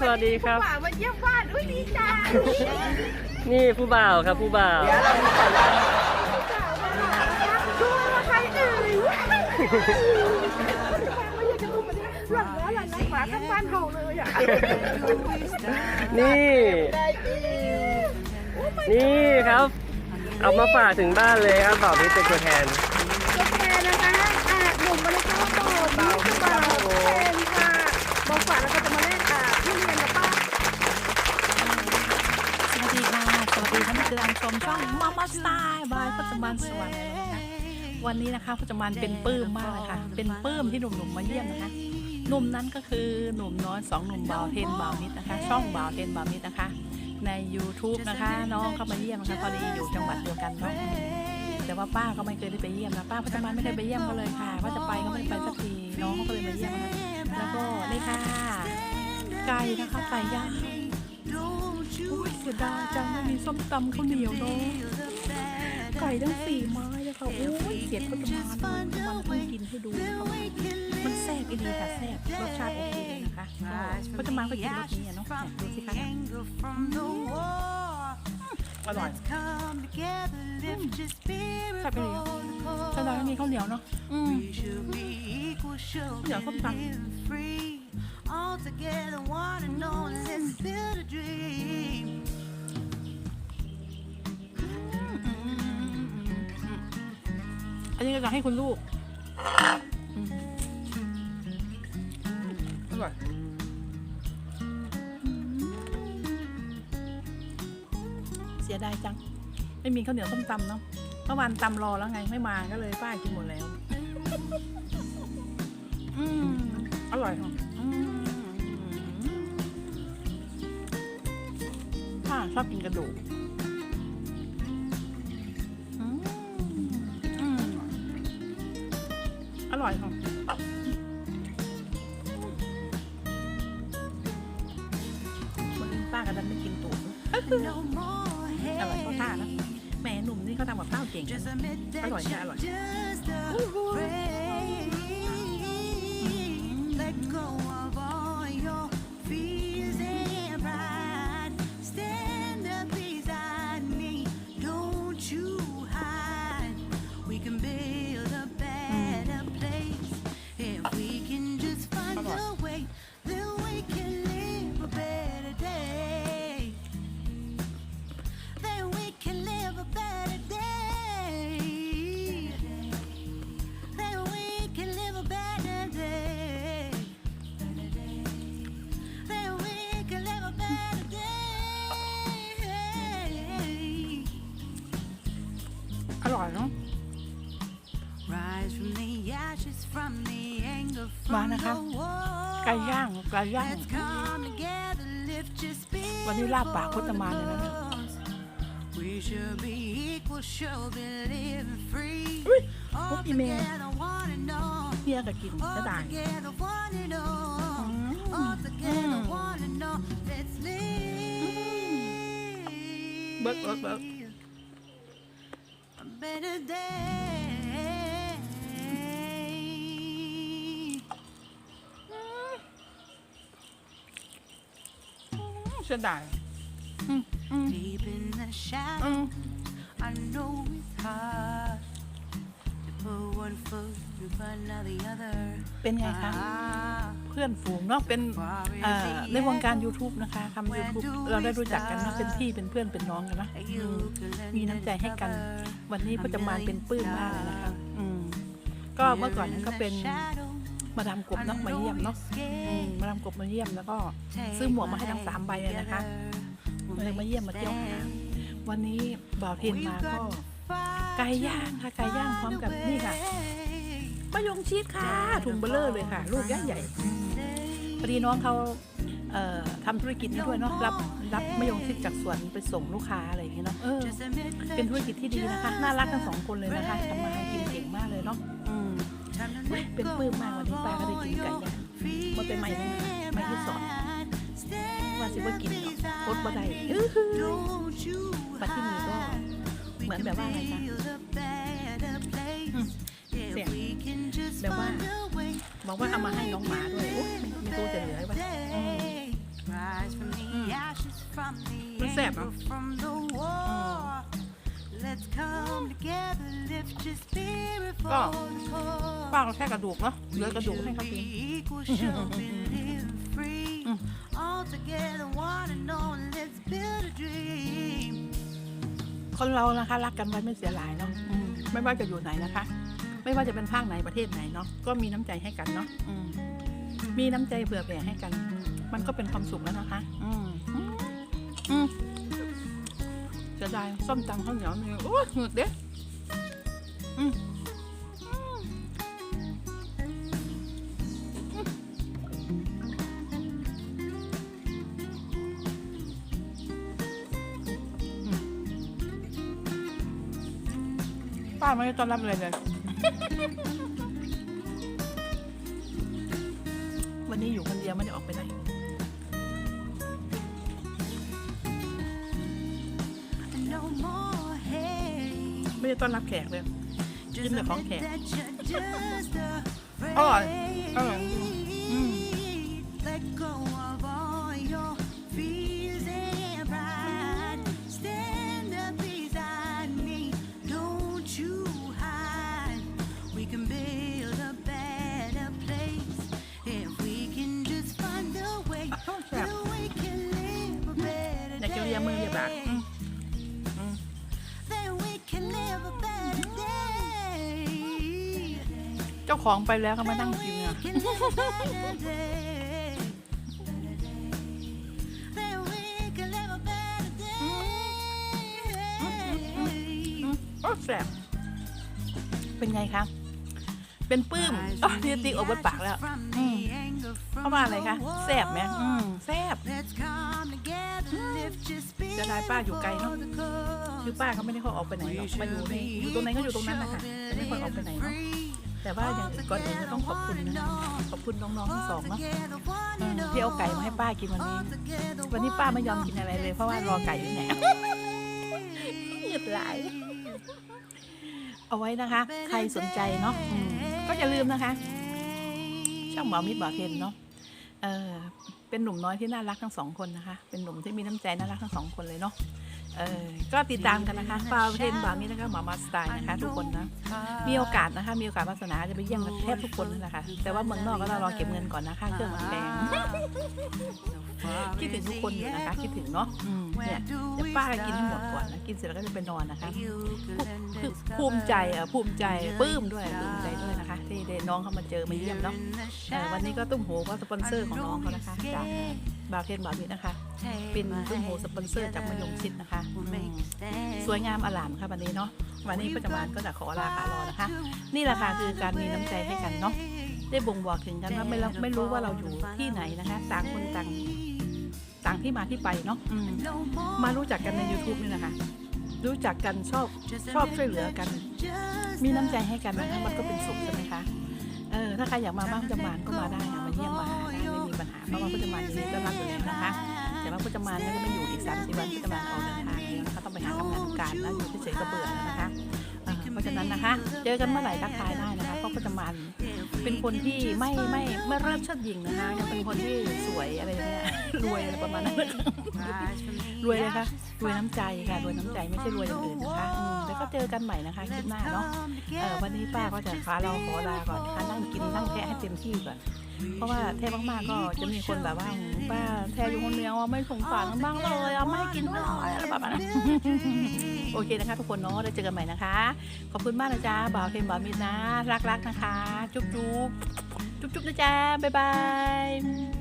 สวัสดีครับบ่าวมาเยี่ยมบ้าน อุ้ยดีใจนี่ผู้บ่าวครับผู้บ่าวบ่าวมาดูว่าใครเอ่ยไม่อยากจะรู้มันหลังแล้วหลังนะหมาทั้งบ้านเห่าเลยอะนี่ นี่ครับ เอามาฝากถึงบ้านเลยครับบ่าวนี่เป็นตัวแทน สวัสดีท่านผู้ชมช่องมามาสไตล์บายพจมานสวรรค์นะคะวันนี้นะคะพจมานเป็นปลื้มมากเลยค่ะ เป็นปลื้มที่หนุ่มๆมาเยี่ยมนะคะหนุ่มนั้นก็คือหนุ่มน้อยสองหนุ่มบ่าวเทนบ่าวนิดนะคะ ช่องบ่าวเทนบ่าวนิดนะคะ ใน YouTube นะคะ น้องเข้ามาเยี่ยมนะคะพอดีอยู่จังหวัดเดียวกันเนาะแต่ว่าป้าก็ไม่เคยได้ไปเยี่ยมนะป้าพจมานไม่เคยไปเยี่ยมเขาเลยค่ะ ว่าจะไปก็ไม่ได้ไปสักทีน้องเขาก็เลยมาเยี่ยมนะคะแล้วก็นี่ค่ะไก่นะคะไก่ย่างโอ้ยเสียดายจังไม่มีส้มตำข้าวเหนียวเนาะไก่ทั้งสี่ไม้เลยค่ะโอ้ยเสียดก็จะมามันต้องกินให้ดูนะคะมันแซ่บอีดีค่ะแซ่บรสชาติโอเคเลยนะคะก็จะมาก็กินรสนี้อะเนาะเนี่ยดูสิคะอร่อยแซ่บไปเลยใช่แล้วมีข้าวเหนียวเนาะอืมเดี๋ยวส้มตำ All together, one and all, let's build a dream. อันนี้ก็จะให้คุณลูกอืมอร่อยเสียดายจัง ไม่มีข้าวเหนียวต้มตำเนาะเมื่อวานตำรอแล้วไงไม่มาก็เลยป้ากินหมดแล้ว อืมอร่อยค่ะอืมป้าชอบกินกระดูก ร่อยค่ะวันนี้ป้าก็ดันไม่กินตูด No more อร่อยเข้าท่านะ hate. แหม่หนุ่มนี่เขาทำกับข้าวเก่งนะ Just admit that Alright, yeah, you're alright. just anger, หวาน from นะคะ the war. ไก่ย่างไก่ย่าง Let's come together, lift your spirit. วันนี้ลาบปากพุทธมารเลยนะเนี่ย We should be equal, should be living free. อุ๊ย All พวกอีเมล together, one and all. เพียกับกินจะ All ได้ together, one and all. Mm. All together, Mm. one and all. Let's live. เบิร์กเบิร์กเบิร์ก เสียดายอืมอืม Deep in the อื shadow, ม I know it's hard to put one foot in front of the other. เป็นไงคะ Ah, เพื่อนฝูงเนาะเป็นเอ่อในวงการ YouTube นะคะทำ YouTube เราได้รู้จักกันเนาะเป็นพี่เป็นเพื่อนเป็นน้องกันนะอื you ม can lend มีน้ำใจให้กัน another วันนี้พจมานเป็นปลื้มมากเลยนะคะอืมก็เมื่อก่อนนั้นก็เป็น shadow. มาดามกบเนาะมาเยี่ยมเนาะอืมมาดามกบมาเยี่ยมแล้วก็ซื้อหมวกมาให้ทั้งสามใบเลยนะคะเลยมาเยี่ยมมาเที่ยวหาวันนี้บ่าวเทนมาก็ไก่ย่างค่ะไก่ย่างพร้อมกับนี่ค่ะมะยงชีสค่ะถุงเบลเลอร์เลยค่ะ ลูกใหญ่ใหญ่ๆพอดีน้องเขาเอ่อทำธุรกิจนี้ด้วยเนาะรับรับมะยงชิดจากสวนไปส่งลูกค้าอะไรอย่างเงี้ยเนาะเออเป็นธุรกิจที่ดีนะคะ น่ารักทั้งสองคนเลยนะคะทำมาหากินเก่งมากเลยเนาะอืม เฮ้ยเป็นปลื้มมากวันนี้ป้าก็ได้กินไก่ย่างมาเป็นใหม่เลยนะคะใหม่ที่สองว่าสิว่ากินเนาะอดบ่ได้อื้อหือปัจจุบันก็เหมือนแบบว่าอะไรคะอืมเสียงแบบว่าบอกว่าเอามาให้น้องหมาด้วยโอ้ยไม่ไม่รู้จะเหลือไว้อืม Sẹp hả? anger from the war. Let's come together, lift your spirit for Có. the cause. ป้าก็แค่กระดูกเนาะเหลือกระดูกให้เขากิน Equal, should be living free. Mm. All together, one and all, let's build a dream. คนเรานะคะรักกันไว้ไม่เสียหลายเนาะอืมไม่ว่าจะอยู่ไหนนะคะ ไม่ว่าจะเป็นภาคไหนประเทศไหนเนาะก็มีน้ำใจให้กันเนาะอืมมีน้ำใจเผื่อแผ่ให้กัน มันก็เป็นความสุขแล้วนะคะ อืมอืม อืมเสียดายส้มตำข้าวเหนียวนี่โอ้ยหงุดเด้อืมป้าไม่ได้ต้อนรับเลยเลย วันนี้อยู่คนเดียวไม่ได้ออกไปไหน ไม่ได้ต้อนรับแขกเลย Just Give me the admit phone cake. that you're just afraid. อร่อยอร่อยอืม Let go of all your fears and pride. Stand up beside me. Don't you hide. We can build a better place if we can just find a way. แซ่บ That we can live a better อยากจะเลียมือเลียปากาของไปแล้วเขามานั่งกินอะโอ้แสบเป็นไงคะ เป็นปื้มโอ้ยติกออกบนปากแล้วเข้ามาอะไรคะแสบไหมแสบจะได้ป้าอยู่ไกลเนอะคือป้าเขาไม่ได้เขาออกไปไหนหรอกมาอยู่ในอยู่ตรงไหนก็อยู่ตรงนั้นนะคะแต่ไม่ค่อยออกไปไหนเนาะ แต่ว่าอย่างอื่นก่อนอื่นก็ต้องขอบคุณนะขอบคุณน้องๆทั้งสองเนาะเออที่เอาไก่มาให้ป้ากินวันนี้ วันนี้ป้าไม่ยอมกินอะไรเลย เพราะว่ารอไก่อยู่ไหนเหยียดหลายเอาไว้นะคะ ใครสนใจเนาะอืมก็อย่าลืมนะคะ ช่างหมอมิตรบ่อเทนเนาะ เออเป็นหนุ่มน้อยที่น่ารักทั้งสองคนนะคะ เป็นหนุ่มที่มีน้ำใจน่ารักทั้งสองคนเลยเนาะ เออก็ติดตามกันนะคะฟาวเทนบ่านี้นะคะหมอมาสไตล์นะคะ ทุกคนนะ มีโอกาสนะคะ มีโอกาสวาสนาจะไปเยี่ยมกันแทบทุกคนนั่นแหละค่ะ แต่ว่าเมืองนอกก็ต้องรอเก็บเงินก่อนนะคะ เครื่องมันแพงคิดถึงทุกคนอยู่นะคะ คิดถึงเนาะอืมเนี่ยเดี๋ยว ป้ากินให้หมดก่อนนะกินเสร็จแล้วก็จะไปนอนนะคะภูภูมิใจอะภูมิใจปลื้มด้วยปลื้มใจด้วยนะคะ ที่ได้น้องเขามาเจอมาเยี่ยมเนาะวันนี้ก็ตุ้มหูก็สปอนเซอร์ของน้องเขานะคะจากบาเทนบาวิทนะคะ เป็นตุ้มหูสปอนเซอร์จากมยงชิดนะคะ สวยงามอลามค่ะวันนี้เนาะวันนี้ประจำวันก็จะขอลาขารอนะคะ นี่แหละค่ะคือการมีน้ำใจให้กันเนาะได้บ่งบอกถึงกันว่าไม่ราไม่รู้ว่าเราอยู่ที่ไหนนะคะต่างคนต่าง ต่างที่มาที่ไปเนาะอืมมารู้จักกันใน YouTube นี่นะคะ รู้จักกันชอบชอบช่วยเหลือกัน มีน้ำใจให้กันนะคะมันก็เป็นสุขใช่ไหมคะเออถ้าใครอยากมาบ้านพจมานก็มาได้ค่ะมาเยี่ยมมาหาได้ไม่มีปัญหาเพราะว่าพจมานยินดีต้อนรับอยู่แล้วนะคะ แต่ว่าพจมานก็จะไม่อยู่อีกสามสี่วันพจมานออกเดินทางแล้วนะคะต้องไปหาทำงานทำการแล้วอยู่เฉยๆก็เบื่อแล้วนะคะเออเพราะฉะนั้นนะคะ เจอกันเมื่อไหร่ทักทายได้นะคะเพราะพจมาน เป็นคนที่ไม่ไม่ไม่เริ่มเชิดหญิงนะคะยังเป็นคนที่สวยอะไรเนี่ยรวยอะไรประมาณนั้นนะคะรวยเลยค่ะรวยน้ำใจค่ะรวยน้ำใจไม่ใช่รวยอย่างอื่นนะคะอืมแล้วก็เจอกันใหม่นะคะคลิปหน้าเนาะเออวันนี้ป้าก็จะพาเราขอลาก่อนนะคะนั่งกินนั่งแทะให้เต็มที่ก่อน เพราะว่าแท้มากๆก็จะมีคนแบบว่าป้าแท้อยู่คนเดียวว่าไม่สงสารบ้างเลยเอาไม่กินไม่อร่อยอะไรแบบนั้นโอเคนะคะทุกคนเนาะได้เจอกันใหม่นะคะ ขอบคุณมากนะจ๊ะบ่าวเทมบ่าวมินนะ รักๆนะคะ จุ๊บจุ๊บจุ๊บจุ๊บนะจ๊ะบ๊ายบาย